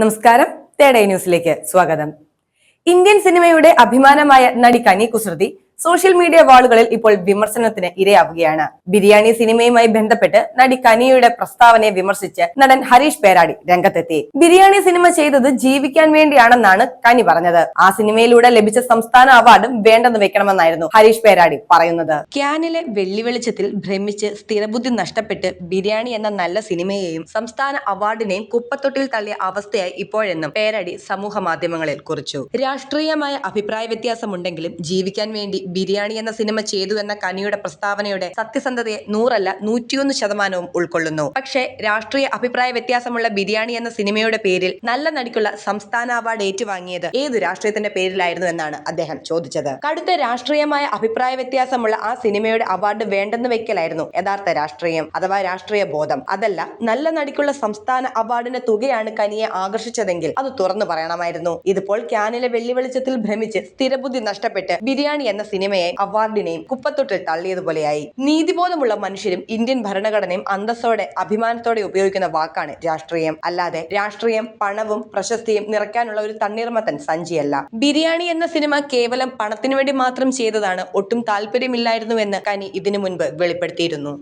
നമസ്കാരം. തേടൈ ന്യൂസിലേക്ക് സ്വാഗതം. ഇന്ത്യൻ സിനിമയുടെ അഭിമാനമായ നടി കനി കുസൃതി സോഷ്യൽ മീഡിയ വാളുകളിൽ ഇപ്പോൾ വിമർശനത്തിന് ഇരയാവുകയാണ്. ബിരിയാണി സിനിമയുമായി ബന്ധപ്പെട്ട് നടി കനിയയുടെ പ്രസ്താവനയെ വിമർശിച്ച് നടൻ ഹരീഷ് പേരാടി രംഗത്തെത്തി. ബിരിയാണി സിനിമ ചെയ്തത് ജീവിക്കാൻ വേണ്ടിയാണെന്നാണ് കനി പറഞ്ഞത്. ആ സിനിമയിലൂടെ ലഭിച്ച സംസ്ഥാന അവാർഡും വേണ്ടെന്ന് വെക്കണമെന്നായിരുന്നു ഹരീഷ് പേരാടി പറയുന്നത്. ക്യാനിലെ വെള്ളി വെളിച്ചത്തിൽ ഭ്രമിച്ച് സ്ഥിരബുദ്ധി നഷ്ടപ്പെട്ട് ബിരിയാണി എന്ന നല്ല സിനിമയെയും സംസ്ഥാന അവാർഡിനെയും കുപ്പത്തൊട്ടിൽ തള്ളിയ അവസ്ഥയായി ഇപ്പോഴെന്നും പേരാടി സമൂഹ മാധ്യമങ്ങളിൽ കുറിച്ചു. രാഷ്ട്രീയമായ അഭിപ്രായ വ്യത്യാസമുണ്ടെങ്കിലും ജീവിക്കാൻ വേണ്ടി ബിരിയാണി എന്ന സിനിമ ചെയ്തു എന്ന കനിയുടെ പ്രസ്താവനയുടെ സത്യസന്ധതയെ നൂറല്ല നൂറ്റിയൊന്ന് ശതമാനവും ഉൾക്കൊള്ളുന്നു. പക്ഷേ രാഷ്ട്രീയ അഭിപ്രായ വ്യത്യാസമുള്ള ബിരിയാണി എന്ന സിനിമയുടെ പേരിൽ നല്ല നടിക്കുള്ള സംസ്ഥാന അവാർഡ് ഏറ്റുവാങ്ങിയത് ഏത് രാഷ്ട്രീയത്തിന്റെ പേരിലായിരുന്നു എന്നാണ് അദ്ദേഹം ചോദിച്ചത്. കടുത്ത രാഷ്ട്രീയമായ അഭിപ്രായ വ്യത്യാസമുള്ള ആ സിനിമയുടെ അവാർഡ് വേണ്ടെന്ന് വെക്കലായിരുന്നു യഥാർത്ഥ രാഷ്ട്രീയം അഥവാ രാഷ്ട്രീയ ബോധം. അതല്ല നല്ല നടിക്കുള്ള സംസ്ഥാന അവാർഡിന്റെ തുകയാണ് കനിയെ ആകർഷിച്ചതെങ്കിൽ അത് തുറന്നു പറയണമായിരുന്നു. ഇതിപ്പോൾ ക്യാനിലെ വെള്ളി വെളിച്ചത്തിൽ ഭ്രമിച്ച് സ്ഥിരബുദ്ധി നഷ്ടപ്പെട്ട് ബിരിയാണി എന്ന സിനിമയെ അവാർഡിനെയും കുപ്പത്തൊട്ടിൽ തള്ളിയതുപോലെയായി. നീതിബോധമുള്ള മനുഷ്യരും ഇന്ത്യൻ ഭരണഘടനയും അന്തസ്സോടെ അഭിമാനത്തോടെ ഉപയോഗിക്കുന്ന വാക്കാണ് രാഷ്ട്രീയം. അല്ലാതെ രാഷ്ട്രീയം പണവും പ്രശസ്തിയും നിറയ്ക്കാനുള്ള ഒരു തണ്ണീർമത്തൻ സഞ്ചിയല്ല. ബിരിയാണി എന്ന സിനിമ കേവലം പണത്തിനു വേണ്ടി മാത്രം ചെയ്തതാണ് ഒട്ടും താല്പര്യമില്ലായിരുന്നുവെന്ന് കനി ഇതിനു മുൻപ് വെളിപ്പെടുത്തിയിരുന്നു.